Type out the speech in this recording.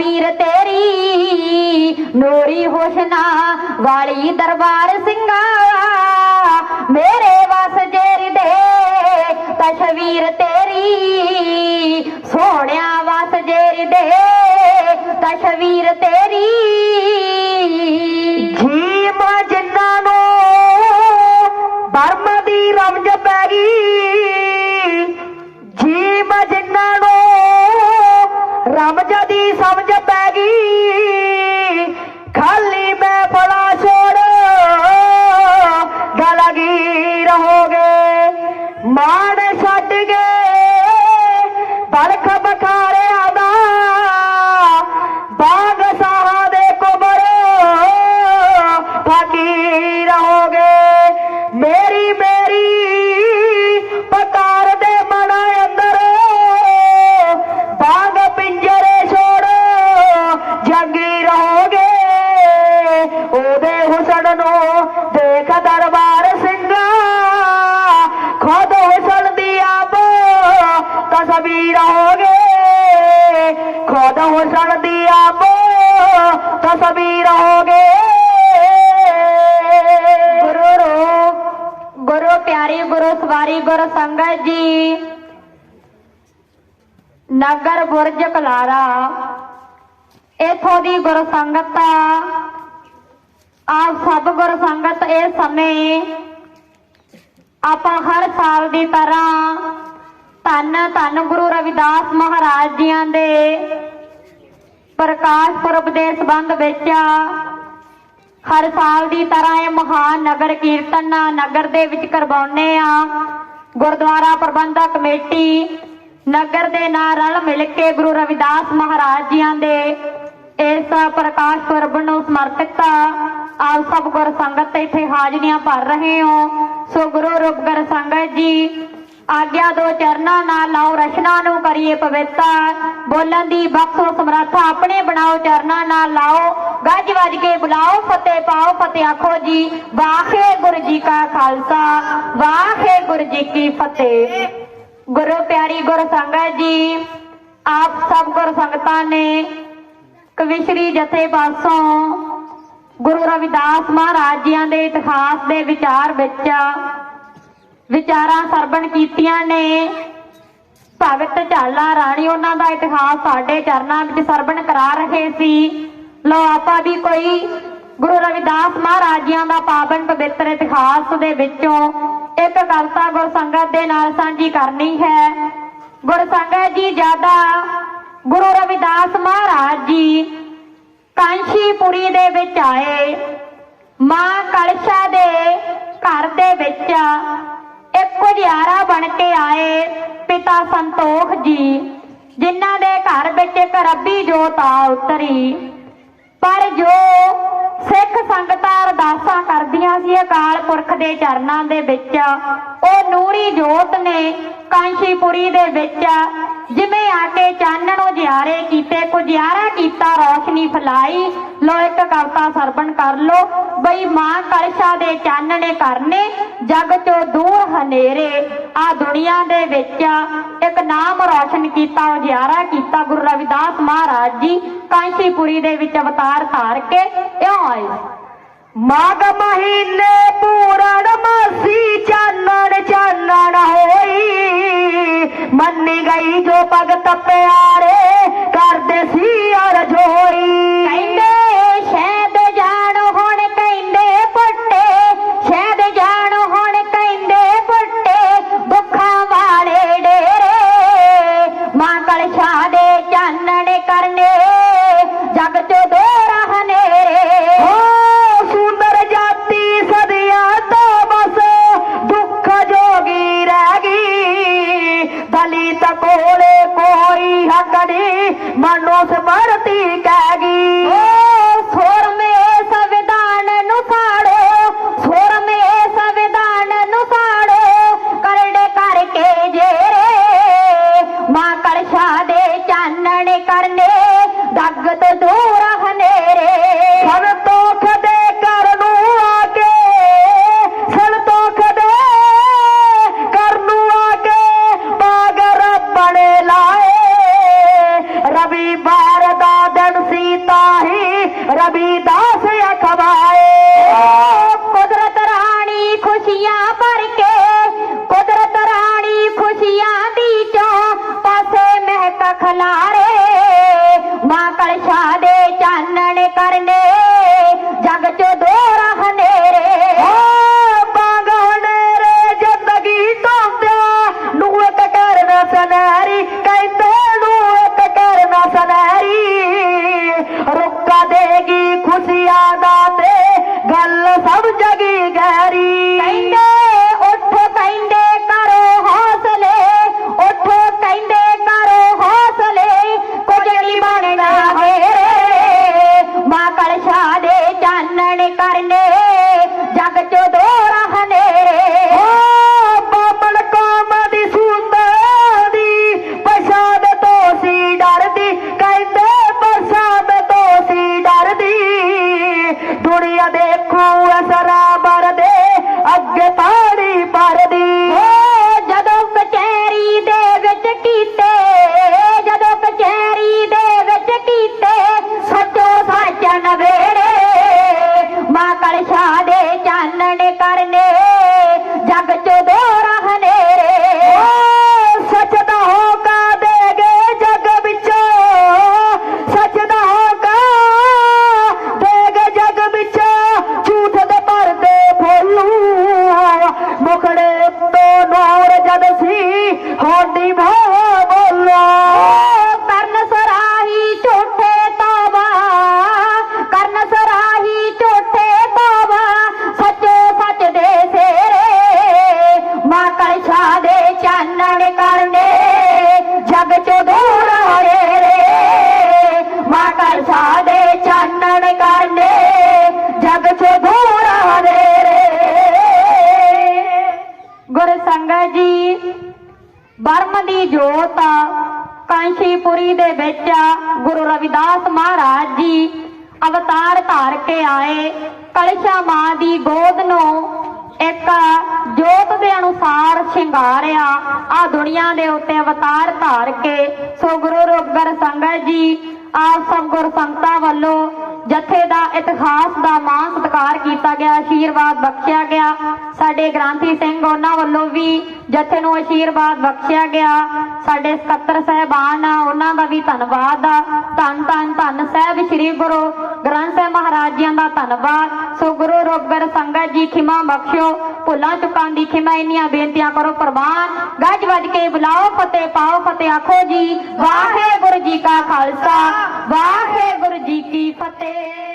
ਮੀਰ ਤੇਰੀ ਨੂਰੀ ਹੁਸਨਾ ਵਾਲੀ ਦਰਬਾਰ ਸਿੰਘਾ, ਮੇਰੇ ਵਸ ਜੇਰ ਦੇ ਤਸ਼ਵੀਰ ਤੇਰੀ, ਸੋਹਣਿਆ ਵਸ ਜੇਰ ਦੇ ਤਸ਼ਵੀਰ ਤੇਰੀ ਤਸਵੀਰ ਹੋਗੇ ਖੁਦ ਹੁਸਨ ਦੀ ਆਪ ਤਸਵੀਰ ਹੋਗੇ ਗੁਰੂ ਰੂਪ, ਗੁਰੂ ਪਿਆਰੀ, ਗੁਰੂ ਸਵਾਰੀ, ਗੁਰੂ ਸੰਗਤ ਜੀ। ਨਗਰ ਬੁਰਜ ਕਲਾਰਾ, ਇਥੋਂ ਦੀ ਗੁਰ ਸੰਗਤ ਆਪ ਸਭ ਗੁਰ ਸੰਗਤ ਇਹ ਸਮੇਂ ਆਪਾਂ ਹਰ ਸਾਲ ਦੀ ਤਰ੍ਹਾਂ ਧੰਨ ਧੰਨ ਗੁਰੂ ਰਵਿਦਾਸ ਮਹਾਰਾਜ ਜੀਆਂ ਦੇ। ਪ੍ਰਕਾਸ਼ ਪੁਰਬ ਦੇ ਸੰਬੰਧ ਵਿੱਚ ਹਰ ਸਾਲ ਦੀ ਤਰ੍ਹਾਂ ਇਹ ਮਹਾਨ ਨਗਰ ਕੀਰਤਨ ਨਗਰ ਦੇ ਵਿੱਚ ਕਰਵਾਉਨੇ ਆ। ਗੁਰਦੁਆਰਾ ਪ੍ਰਬੰਧਕ ਕਮੇਟੀ ਨਗਰ ਦੇ ਨਾਲ ਰਲ ਮਿਲ ਕੇ ਗੁਰੂ ਰਵਿਦਾਸ ਮਹਾਰਾਜ ਜੀਆਂ ਦੇ ਇਸ ਪ੍ਰਕਾਸ਼ ਪੁਰਬ ਨੂੰ ਸਮਰਪਿਤ ਆਪ ਸਭ ਗੁਰ ਸੰਗਤ ਇੱਥੇ ਹਾਜ਼ਰੀਆਂ ਭਰ ਰਹੇ ਹੋ। ਸੋ ਗੁਰੂ ਰੂਪ ਗੁਰ ਸੰਗਤ ਜੀ ਆਗਿਆ ਦੋ ਚਰਨਾਂ ਨਾਲ ਲਾਓ ਰਸ਼ਨਾ ਨੂੰ ਕਰੀਏ ਪਵਿੱਤਰ। ਬੋਲਣ ਦੀ ਬਖਸ਼ੋ ਸਮਰੱਥਾ ਆਪਣੇ ਬਣਾਓ, ਚਰਨਾਂ ਨਾਲ ਲਾਓ। ਗੱਜ ਵੱਜ ਕੇ ਬੁਲਾਓ, ਫਤਿਹ ਪਾਓ, ਫਤਿਹ ਆਖੋ ਜੀ। ਵਾਹਿਗੁਰੂ ਜੀ ਕਾ ਖਾਲਸਾ, ਵਾਹਿਗੁਰੂ ਜੀ ਕੀ ਫਤਿਹ। ਗੁਰੂ ਪਿਆਰੀ ਗੁਰ ਸੰਗਤ ਜੀ, ਆਪ ਸਭ ਗੁਰ ਸੰਗਤਾਂ ਨੇ ਕਵਿਸ਼ਰੀ ਜਥੇ ਪਾਸੋਂ ਗੁਰੂ ਰਵਿਦਾਸ ਮਹਾਰਾਜ ਜੀਆਂ ਦੇ ਇਤਿਹਾਸ ਦੇ ਵਿਚਾਰ ਵਿੱਚ ਵਿਚਾਰਾਂ ਸਰਵਣ ਕੀਤੀਆਂ ਨੇ। ਭਗਤ ਝਾਲਾ ਰਾਣੀ ਉਹਨਾਂ ਦਾ ਇਤਿਹਾਸ ਸਾਡੇ ਚਰਨਾਂ ਵਿੱਚ ਸਰਵਣ ਕਰਾ ਰਹੇ ਸੀ। ਲੋ ਆਪਾਂ ਵੀ ਕੋਈ ਗੁਰੂ ਰਵਿਦਾਸ ਮਹਾਰਾਜ ਜੀਆਂ ਦਾ ਪਾਵਨ ਪਵਿੱਤਰ ਇਤਿਹਾਸ ਦੇ ਵਿੱਚੋਂ ਇੱਕ ਕਵਿਤਾ ਗੁਰ ਦੇ ਨਾਲ ਸਾਂਝੀ ਕਰਨੀ ਹੈ। ਗੁਰ ਸੰਗਤ ਜੀ, ਜ਼ਿਆਦਾ ਗੁਰੂ ਰਵਿਦਾਸ ਮਹਾਰਾਜ ਜੀ ਕਾਂਸ਼ੀਪੁਰੀ ਦੇ ਵਿੱਚ ਆਏ। ਮਾਂ ਕਲਸ਼ਾ ਦੇ ਘਰ ਦੇ ਵਿੱਚ ਇੱਕ ਗੁਜਾਰਾ ਬਣ ਕੇ ਆਏ ਪਿਤਾ ਸੰਤੋਖ ਜੀ, ਜਿਨ੍ਹਾਂ ਦੇ ਘਰ ਵਿੱਚ ਇੱਕ ਰੱਬੀ ਜੋਤ ਆ ਉਤਰੀ। ਪਰ ਜੋ ਸਿੱਖ ਸੰਗਤਾਂ ਅਰਦਾਸਾਂ ਕਰਦੀਆਂ ਸੀ ਅਕਾਲ ਪੁਰਖ ਦੇ ਚਰਨਾਂ ਦੇ ਵਿੱਚ, ਉਹ ਨੂਰੀ ਜੋਤ ਨੇ ਕਾਂਸ਼ੀਪੁਰੀ ਦੇ ਵਿੱਚ ਜਿਵੇਂ ਆ ਕੇ ਚਾਨਣ ਉਜਿਆਰੇ ਕੀਤੇ ਕੀਤਾ, ਰੋਸ਼ਨੀ ਫਲਾਈ। ਲੋ ਇੱਕ ਕਵਤਾ ਸਰਵਣ ਕਰ ਲੋ ਬਈ ਮਾਂ ਕਲਸ਼ਾ ਦੇ ਚਾਨਣੇ ਕਰਨੇ, ਜਗ ਚੋਂ ਦੂਰ ਹਨੇਰੇ। ਆ ਦੁਨੀਆ ਦੇ ਵਿੱਚ ਇੱਕ ਨਾਮ ਰੋਸ਼ਨ ਕੀਤਾ, ਉਜਿਆਰਾ ਕੀਤਾ, ਗੁਰੂ ਰਵਿਦਾਸ ਮਹਾਰਾਜ ਜੀ। ਕਾਂਸ਼ੀਪੁਰੀ ਦੇ ਵਿੱਚ ਅਵਤਾਰ ਧਾਰ ਕੇ ਇਉਂ ਆਏ। ਮਾਘ ਮਹੀਨੇ ਪੂਰਨ ਮਾਸੀ ਚਾਨਣ ਚਾਨਣ ਹੋਈ। ਮੰਨੀ ਗਈ ਜੋ ਭਗਤ ਪਿਆਰੇ ਸਾਨੂੰ ਸੰਵਿਧਾਨ ਨੂੰ ਸਾੜੋ ਸੁਰ ਸੰਵਿਧਾਨ ਨੂੰ ਸਾੜੋ ਕਰੜੇ ਕਰਕੇ ਜੇਰੇ। ਮਾਂ ਕੜਸ਼ਾ ਚਾਨਣ ਕਰਨੇ ਦੱਗ ਦੂਰ ਨਸ਼ਾ ਦੇ ਚਾਨਣ ਕਰਨੇ ਜੋਤ ਕਾਂਸ਼ੀਪੁਰੀ ਦੇ ਵਿੱਚ ਗੁਰੂ ਰਵਿਦਾਸ ਮਹਾਰਾਜ ਜੀ ਅਵਤਾਰ ਧਾਰ ਕੇ ਆਏ। ਕਲਸ਼ਾ ਮਾਂ ਦੀ ਗੋਦ ਨੂੰ ਇੱਕ ਜੋਤ ਦੇ ਅਨੁਸਾਰ ਸ਼ਿੰਗਾਰਿਆ। ਆ ਦੁਨੀਆ ਦੇ ਉੱਤੇ ਅਵਤਾਰ ਧਾਰ ਕੇ ਸੋ ਗੁਰੂ ਰੋਗਰ ਸੰਗਤ ਜੀ ਆਪ ਸਭ ਗੁਰ ਸੰਗਤਾਂ ਵੱਲੋਂ ਜਥੇ ਦਾ ਇਤਿਹਾਸ ਦਾ ਮਾਣ ਸਤਿਕਾਰ ਕੀਤਾ ਗਿਆ ਆਸ਼ੀਰਵਾਦ ਬਖਸ਼ਿਆ ਗਿਆ। ਸਾਡੇ ਗ੍ਰਾਂਥੀ ਸਿੰਘ ਉਹਨਾਂ ਵੱਲੋਂ ਵੀ ਜਥੇ ਨੂੰ ਆਸ਼ੀਰਵਾਦ ਬਖਸ਼ਿਆ ਗਿਆ। ਸਾਡੇ ਸਕੱਤਰ ਸਹਿਬਾਨ ਆ, ਉਹਨਾਂ ਦਾ ਵੀ ਧੰਨਵਾਦ ਆ। ਧੰਨ ਧੰਨ ਧੰਨ ਸਾਹਿਬ ਸ੍ਰੀ ਗੁਰੂ ਗ੍ਰੰਥ ਸਾਹਿਬ ਮਹਾਰਾਜ ਜੀਆਂ ਦਾ ਧੰਨਵਾਦ। ਸੋ ਗੁਰੂ ਰੋਗਰ ਸੰਗਤ ਜੀ, ਖਿਮਾ ਬਖਸ਼ਿਓ। ਭੁੱਲਾਂ ਚੁੱਕਾਂ ਦੀ ਖਿਮਾ ਇੰਨੀਆਂ ਬੇਨਤੀਆਂ ਕਰੋ। ਪ੍ਰਵਾਨ ਗੱਜ ਵੱਜ ਕੇ ਬੁਲਾਓ, ਫਤਿਹ ਪਾਓ, ਫਤਿਹ ਆਖੋ ਜੀ। ਵਾਹਿਗੁਰੂ ਜੀ ਕਾ ਖਾਲਸਾ। ਵਾਹਿਗੁਰੂ ਜੀ ਕੀ ਫਤਿਹ।